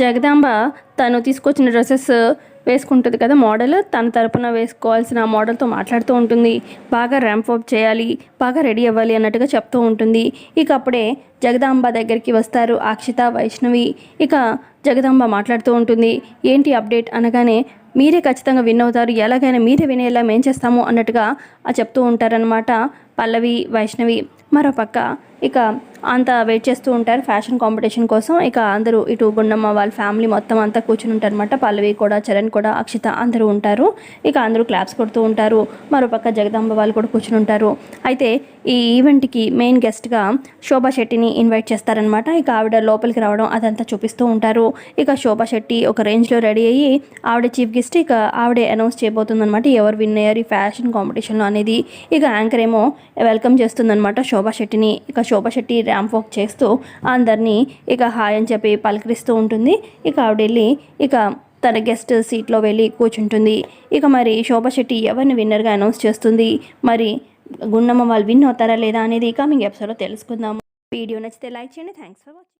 జగదాంబ తను తీసుకొచ్చిన డ్రెస్సెస్ వేసుకుంటుంది కదా మోడల్. తన తరపున వేసుకోవాల్సిన మోడల్తో మాట్లాడుతూ ఉంటుంది. బాగా ర్యాంప్ అప్ చేయాలి బాగా రెడీ అవ్వాలి అన్నట్టుగా చెప్తూ ఉంటుంది. ఇక అప్పుడే జగదాంబ దగ్గరికి వస్తారు అక్షిత వైష్ణవి. ఇక జగదాంబ మాట్లాడుతూ ఉంటుంది. ఏంటి అప్డేట్ అనగానే మీరే ఖచ్చితంగా విన్ అవుతారు. ఎలాగైనా మీరే వినేలా మేం చేస్తాము అన్నట్టుగా చెప్తూ ఉంటారనమాట పల్లవి వైష్ణవి. మరోపక్క ఇక అంతా వెయిట్ చేస్తూ ఉంటారు ఫ్యాషన్ కాంపిటీషన్ కోసం. ఇక అందరూ ఇటు గుండమ్మ వాళ్ళ ఫ్యామిలీ మొత్తం అంతా కూర్చుని ఉంటారు అనమాట పల్లవి కూడా చరణ్ కూడా అక్షిత అందరూ ఉంటారు. ఇక అందరూ క్లాప్స్ కొడుతూ ఉంటారు. మరోపక్క జగదాంబ వాళ్ళు కూడా కూర్చుని ఉంటారు. అయితే ఈ ఈవెంట్కి మెయిన్ గెస్ట్గా శోభా శెట్టిని ఇన్వైట్ చేస్తారనమాట ఇక ఆవిడ లోపలికి రావడం అదంతా చూపిస్తూ ఉంటారు. ఇక శోభా శెట్టి ఒక రేంజ్లో రెడీ అయ్యి ఆవిడ చీఫ్ గెస్ట్ ఇక ఆవిడే అనౌన్స్ చేయబోతుంది అనమాట ఎవరు విన్ అయ్యారు? ఈ ఫ్యాషన్ కాంపిటీషన్లో అనేది ఇక యాంకర్ ఏమో వెల్కమ్ చేస్తుందన్నమాట శోభా శెట్టిని. ఇక శోభా శెట్టి ర్యాంప్ వాక్ చేస్తూ అందరినీ ఇక హాయ్ అని చెప్పి పలకరిస్తూ ఉంటుంది. ఇక ఆవిడ వెళ్ళి ఇక తన గెస్ట్ సీట్లో వెళ్ళి కూర్చుంటుంది. ఇక మరి శోభా శెట్టి ఎవరిని విన్నర్గా అనౌన్స్ చేస్తుంది? మరి గుండమ్మ వాళ్ళు విన్ అవుతారా లేదా అనేది కమింగ్ ఎపిసోడ్లో తెలుసుకుందాము వీడియో నచ్చితే లైక్ చేయండి. Thanks for watching.